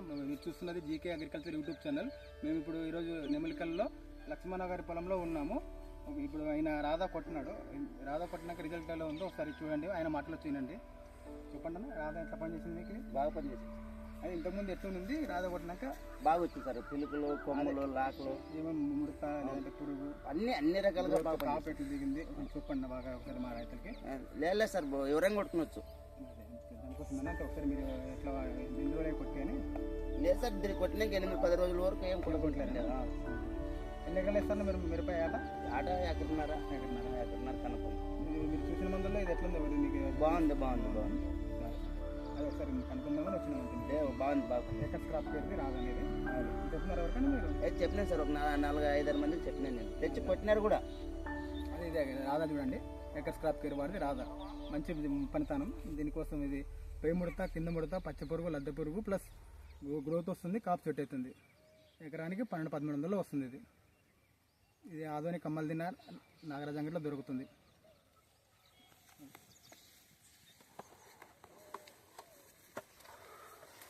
మీరు చూస్తున్నది GK agriculture YouTube channel మేము ఇప్పుడు ఈరోజు నెమలికల్లో లక్ష్మణ గారి పొలంలో ఉన్నాము. ఇప్పుడు ఆయన రాధా కొట్టినాడు. రాధా కొట్టినాక రిజల్ట్ ఎలా ఉందో ఒకసారి చూడండి. ఆయన మాటలో చూడండి చెప్పండి అన్న రాధా ఎట్లా పనిచేసింది మీకు? బాగా పనిచేసింది అది ఇంతకుముందు ఎట్లుంది? రాధా కొట్టినాక? బాగా వచ్చింది సార్. పిలుకలు కొమ్మలు లాకలు. ఏమేమి ముడత లేదంటే పురుగు? అన్ని అన్ని రకాలుగా బాగా ఎట్లా దిగింది? కొంచెం చెప్పండి బాగా ఒకసారి మా రైతులకి. లేదు సార్. ఎవరైనా కొట్టుకోవచ్చు. దానికోసం ఒకసారి మీరు ఎట్లా లేదు సార్ దీన్ని కొట్టినాక ఎనిమిది పది రోజుల వరకు ఏం కొట్టుకోవట్లేదు ఆ. ఎన్ని ఎకరాలు ఇస్తాను మీరు మిరపకాయ ఆట? ఆట ఎక్కడున్నారా ఎక్కడున్నారా ఎక్కడున్నారు మీరు చూసిన మందుల్లో ఇది ఎట్లుంది మరి మీకు? బాగుంది బాగుంది బాగుంది. అది ఒకసారి కనుక్కుందామని వచ్చిన ఏ, బాగుంది బాగుంది. ఎక్కడ స్క్రాప్ చేసి రాదనేది చెప్తున్నారు ఎవరికైనా మీరు? చెప్పినాను సార్ ఒక నాలుగు ఐదారు మందికి చెప్పినాను నేను. తెచ్చి కొట్టినారు కూడా. అదే ఇదే రాధా చూడండి. ఎక్కడ స్క్రాప్ కేర్ వాడిది రాధా మంచి పనితానం. దీనికోసం ఇది పై ముడత కింద ముడత పచ్చ పురుగు లద్దె పురుగు ప్లస్ గ్రోత్ వస్తుంది కాపు చెట్టు అవుతుంది ఎకరానికి పన్నెండు పదమూడు వందలు వస్తుంది ఇది. ఇది ఆధునిక కమ్మలు తిన్న నాగరాజంగిట్లో దొరుకుతుంది.